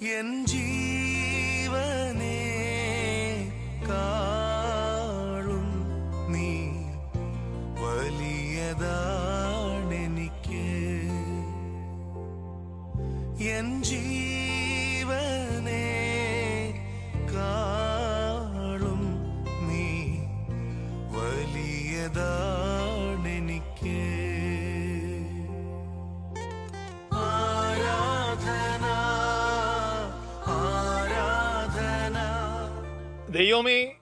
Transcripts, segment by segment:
N ജീവനെ കാളും നീ. വലിയതാണെനിക്ക്. N ജീവനെ കാളും നീ. വലിയതാണെനിക്ക് ദൈവമേ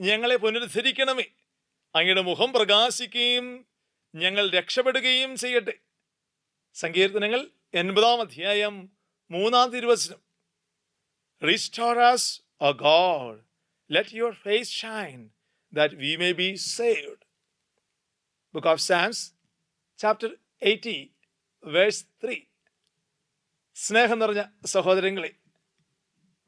ഞങ്ങളെ പുനരുദ്ധരിക്കണമേ. അങ്ങയുടെ മുഖം പ്രകാശിക്കുകയും ഞങ്ങൾ രക്ഷപ്പെടുകയും ചെയ്യട്ടെ. സങ്കീർത്തനങ്ങൾ എൺപതാം അധ്യായം മൂന്നാം തിരുവചനം. Restore us O God let your face shine that we may be saved book of Psalms chapter eighty verse three സ്നേഹം നിറഞ്ഞ സഹോദരങ്ങളെ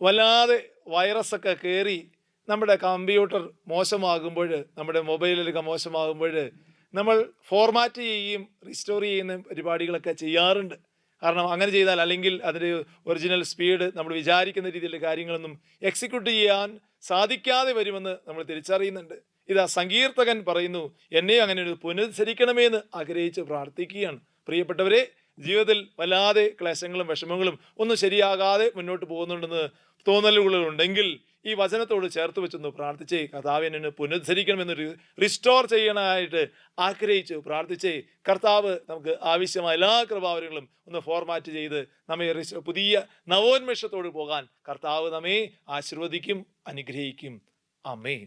വല്ലാതെ വൈറസൊക്കെ കയറി നമ്മുടെ കമ്പ്യൂട്ടർ മോശമാകുമ്പോൾ നമ്മുടെ മൊബൈലൊക്കെ മോശമാകുമ്പോൾ നമ്മൾ ഫോർമാറ്റ് ചെയ്യുകയും റിസ്റ്റോർ ചെയ്യുന്ന പരിപാടികളൊക്കെ ചെയ്യാറുണ്ട്. കാരണം അങ്ങനെ ചെയ്താൽ അല്ലെങ്കിൽ അതിന്റെ ഒറിജിനൽ സ്പീഡ് നമ്മൾ വിചാരിക്കുന്ന രീതിയിലുള്ള കാര്യങ്ങളൊന്നും എക്സിക്യൂട്ട് ചെയ്യാൻ സാധിക്കാതെ വരുമെന്ന് നമ്മൾ തിരിച്ചറിയുന്നുണ്ട്. ഇതാ സങ്കീർത്തകൻ പറയുന്നു എന്നെ അങ്ങനെ ഒരു പുനരുദ്ധരിക്കണമേ എന്ന് ആഗ്രഹിച്ച് പ്രാർത്ഥിക്കുകയാണ്. പ്രിയപ്പെട്ടവരെ ജീവിതത്തിൽ വല്ലാതെ ക്ലേശങ്ങളും വിഷമങ്ങളും ഒന്നും ശരിയാകാതെ മുന്നോട്ട് പോകുന്നുണ്ടെന്ന് തോന്നലുകളുണ്ടെങ്കിൽ ഈ വചനത്തോട് ചേർത്ത് വെച്ചൊന്ന് പ്രാർത്ഥിച്ച്. കർത്താവ് എന്നെ പുനരുദ്ധരിക്കണമെന്ന് റിസ്റ്റോർ ചെയ്യണമായിട്ട് ആഗ്രഹിച്ച്. പ്രാർത്ഥിച്ച്. കർത്താവ് നമുക്ക് ആവശ്യമായ എല്ലാ കൃപാവരങ്ങളും ഒന്ന് ഫോർമാറ്റ് ചെയ്ത് നമ്മെ പുതിയ നവോന്മേഷത്തോട് പോകാൻ കർത്താവ് നമ്മെ ആശീർവദിക്കും അനുഗ്രഹിക്കും. അമ്മേ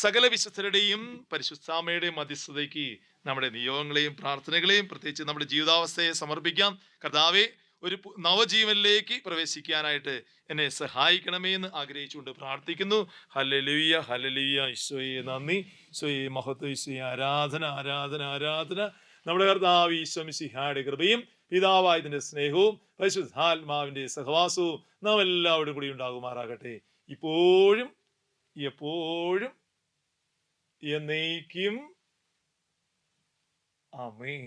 സകല വിശുദ്ധരുടെയും പരിശുദ്ധാമയുടെയും മധ്യസ്ഥതയ്ക്ക് നമ്മുടെ നിയോഗങ്ങളെയും പ്രാർത്ഥനകളെയും പ്രത്യേകിച്ച് നമ്മുടെ ജീവിതാവസ്ഥയെ സമർപ്പിക്കാം. കർത്താവെ ഒരു നവജീവനിലേക്ക് പ്രവേശിക്കാനായിട്ട് എന്നെ സഹായിക്കണമേ എന്ന് ആഗ്രഹിച്ചുകൊണ്ട് പ്രാർത്ഥിക്കുന്നു. ഹലലിയ ഹലലിയ ഈശോയെ നന്ദി. ഈശോയെ മഹത്വ. ഈശോയെ ആരാധന ആരാധന ആരാധന. നമ്മുടെ കർത്താവ് ഈശോ മിശിഹായുടെ കൃപയും പിതാവായതിന്റെ സ്നേഹവും പരിശുദ്ധാത്മാവിന്റെ സഹവാസവും നാം എല്ലാവരും കൂടി ഉണ്ടാകുമാറാകട്ടെ. ഇപ്പോഴും എപ്പോഴും എന്നേക്കും ആമേൻ